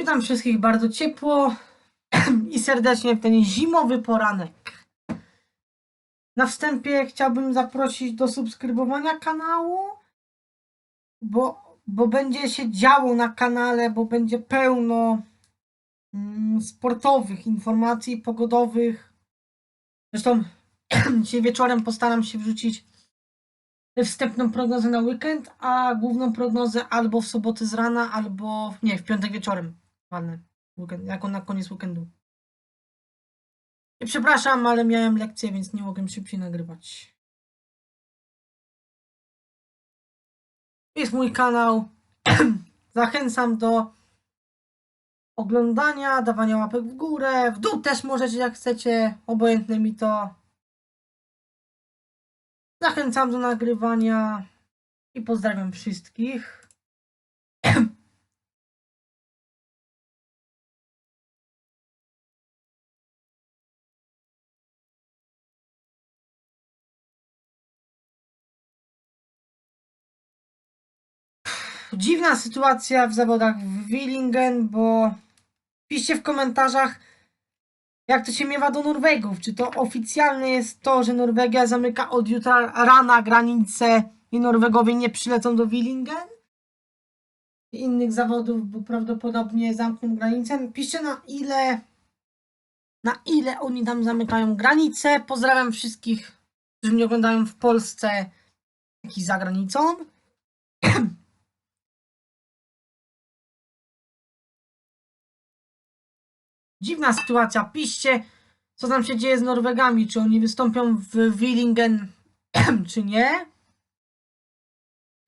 Witam wszystkich bardzo ciepło i serdecznie w ten zimowy poranek. Na wstępie chciałbym zaprosić do subskrybowania kanału, bo, bo będzie się działo na kanale, bo będzie pełno mm, sportowych informacji pogodowych. Zresztą dzisiaj wieczorem postaram się wrzucić wstępną prognozę na weekend, a główną prognozę albo w sobotę z rana, albo nie, w piątek wieczorem. Ładny weekend, jako na koniec weekendu. Przepraszam, ale miałem lekcję, więc nie mogłem szybciej nagrywać. Jest mój kanał. Zachęcam do oglądania, dawania łapek w górę. W dół też możecie, jak chcecie. Obojętne mi to. Zachęcam do nagrywania i pozdrawiam wszystkich. Dziwna sytuacja w zawodach w Willingen, bo piszcie w komentarzach, jak to się miewa do Norwegów. Czy to oficjalne jest to, że Norwegia zamyka od jutra rana granice i Norwegowie nie przylecą do Willingen? I innych zawodów, bo prawdopodobnie zamkną granicę. Piszcie na ile na ile oni tam zamykają granice. Pozdrawiam wszystkich, którzy mnie oglądają w Polsce, jak i za granicą. Dziwna sytuacja. Piszcie, co tam się dzieje z Norwegami. Czy oni wystąpią w Willingen, czy nie?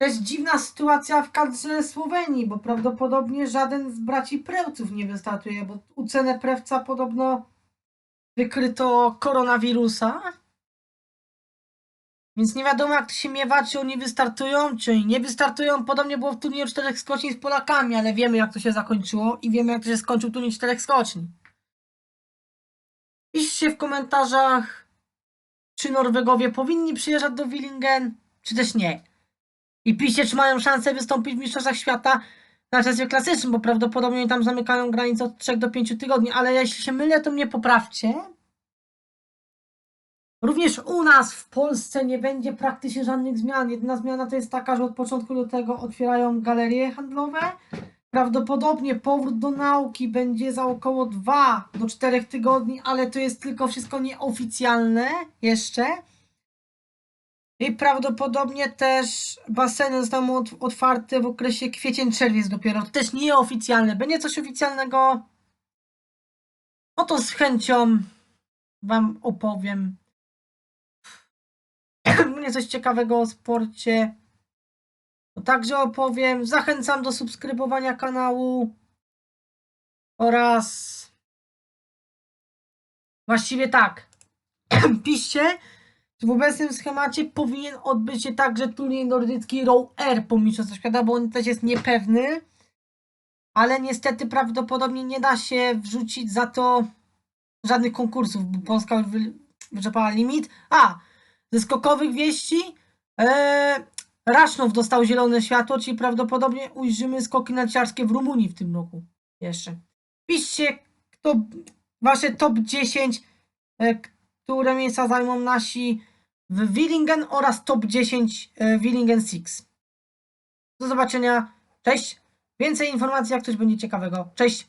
Jest dziwna sytuacja w kadrze Słowenii, bo prawdopodobnie żaden z braci Prewców nie wystartuje, bo u cenę Prewca podobno wykryto koronawirusa. Więc nie wiadomo jak to się miewa, czy oni wystartują, czy nie wystartują. Podobnie było w turnieju czterech skoczni z Polakami, ale wiemy jak to się zakończyło i wiemy jak to się skończył turniej czterech skoczni. Piszcie w komentarzach, czy Norwegowie powinni przyjeżdżać do Willingen, czy też nie. I piszcie, czy mają szansę wystąpić w Mistrzostwach Świata na czasie klasycznym, bo prawdopodobnie tam zamykają granicę od 3 do 5 tygodni, ale jeśli się mylę, to mnie poprawcie. Również u nas w Polsce nie będzie praktycznie żadnych zmian. Jedna zmiana to jest taka, że od początku lutego otwierają galerie handlowe. Prawdopodobnie powrót do nauki będzie za około 2 do 4 tygodni, ale to jest tylko wszystko nieoficjalne jeszcze. I prawdopodobnie też baseny zostaną ot- otwarte w okresie kwiecień-czerwiec dopiero. Też nieoficjalne. Będzie coś oficjalnego. No to z chęcią Wam opowiem. Mnie coś ciekawego o sporcie. Także opowiem. Zachęcam do subskrybowania kanału oraz właściwie tak. Piszcie, w obecnym schemacie powinien odbyć się także turniej nordycki Row Air po mistrzostwach świata, bo on też jest niepewny. Ale niestety prawdopodobnie nie da się wrzucić za to żadnych konkursów, bo Polska już wy- wyczerpała limit. A, ze skokowych wieści e, Rasznow dostał zielone światło, czyli prawdopodobnie ujrzymy skoki narciarskie w Rumunii w tym roku. Jeszcze. Piszcie, kto wasze top 10, e, które miejsca zajmą nasi w Willingen oraz top 10 e, Willingen Six. Do zobaczenia. Cześć. Więcej informacji, jak coś będzie ciekawego. Cześć.